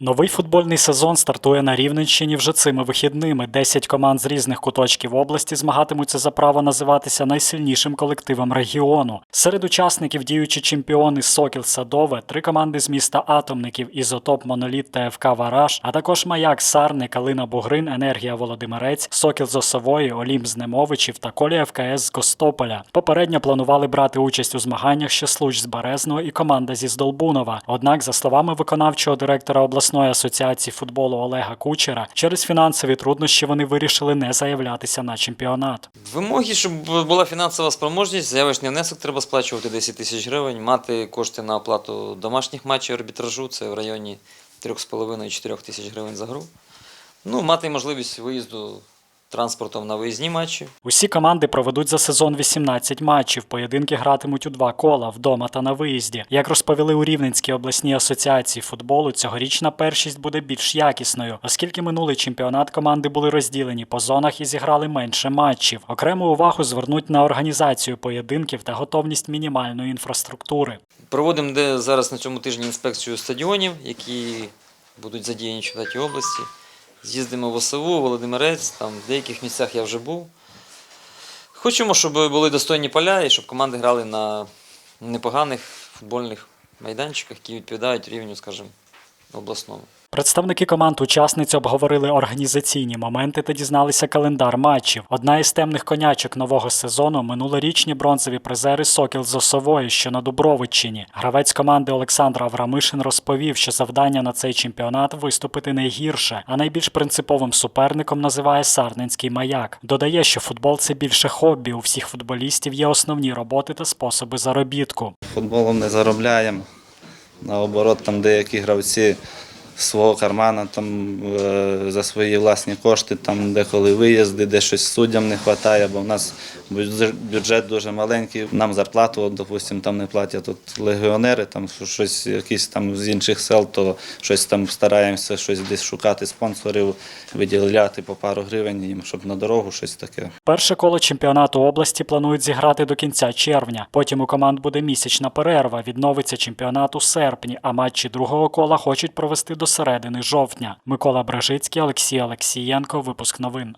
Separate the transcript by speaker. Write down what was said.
Speaker 1: Новий футбольний сезон стартує на Рівненщині вже цими вихідними. Десять команд з різних куточків області змагатимуться за право називатися найсильнішим колективом регіону. Серед учасників діючі чемпіони Сокіл Садове, три команди з міста Атомників, Ізотоп Моноліт та ФК Вараж, а також Маяк Сарни, Калина Бугрин, Енергія Володимирець, Сокіл з Осової, Олімп з Немовичів та Колія ФКС з Костополя. Попередньо планували брати участь у змаганнях ще Случ з Березного і команда зі Здолбунова. Однак, за словами виконавчого директора обласної асоціації футболу Олега Кучера, через фінансові труднощі вони вирішили не заявлятися на чемпіонат.
Speaker 2: Вимоги, щоб була фінансова спроможність, заявочний внесок треба сплачувати 10 тисяч гривень, мати кошти на оплату домашніх матчів арбітражу, це в районі 3,5-4 тисяч гривень за гру. Ну, мати можливість виїзду транспортом на виїзні матчі.
Speaker 1: Усі команди проведуть за сезон 18 матчів. Поєдинки гратимуть у два кола вдома та на виїзді. Як розповіли у Рівненській обласній асоціації футболу, цьогорічна першість буде більш якісною, оскільки минулий чемпіонат команди були розділені по зонах і зіграли менше матчів. Окрему увагу звернуть на організацію поєдинків та готовність мінімальної інфраструктури.
Speaker 2: Проводимо де зараз на цьому тижні інспекцію стадіонів, які будуть задіяні в чемпіонаті області. З'їздимо в Осову, Володимирець, там в деяких місцях я вже був. Хочемо, щоб були достойні поля і щоб команди грали на непоганих футбольних майданчиках, які відповідають рівню, скажімо, обласному.
Speaker 1: Представники команд учасниць обговорили організаційні моменти та дізналися календар матчів. Одна із темних конячок нового сезону минулорічні бронзові призери Сокіл з Осової, що на Дубровиччині. Гравець команди Олександр Аврамишин розповів, що завдання на цей чемпіонат виступити найгірше, а найбільш принциповим суперником називає Сарненський маяк. Додає, що футбол це більше хобі. У всіх футболістів є основні роботи та способи заробітку.
Speaker 3: Футболом не заробляємо. Наоборот, там деякі гравці свого кармана там, е, за свої власні кошти, там деколи виїзди, де щось суддям не вистачає, бо в нас бюджет дуже маленький. Нам зарплату, от, допустим, там не платять тут легіонери, там щось якісь там з інших сел, то щось там стараємося щось десь шукати спонсорів, виділяти по пару гривень їм, щоб на дорогу щось таке.
Speaker 1: Перше коло чемпіонату області планують зіграти до кінця червня. Потім у команд буде місячна перерва. Відновиться чемпіонат у серпні, а матчі другого кола хочуть провести до середини жовтня. Микола Бражицький, Олексій Олексієнко. Випуск новин.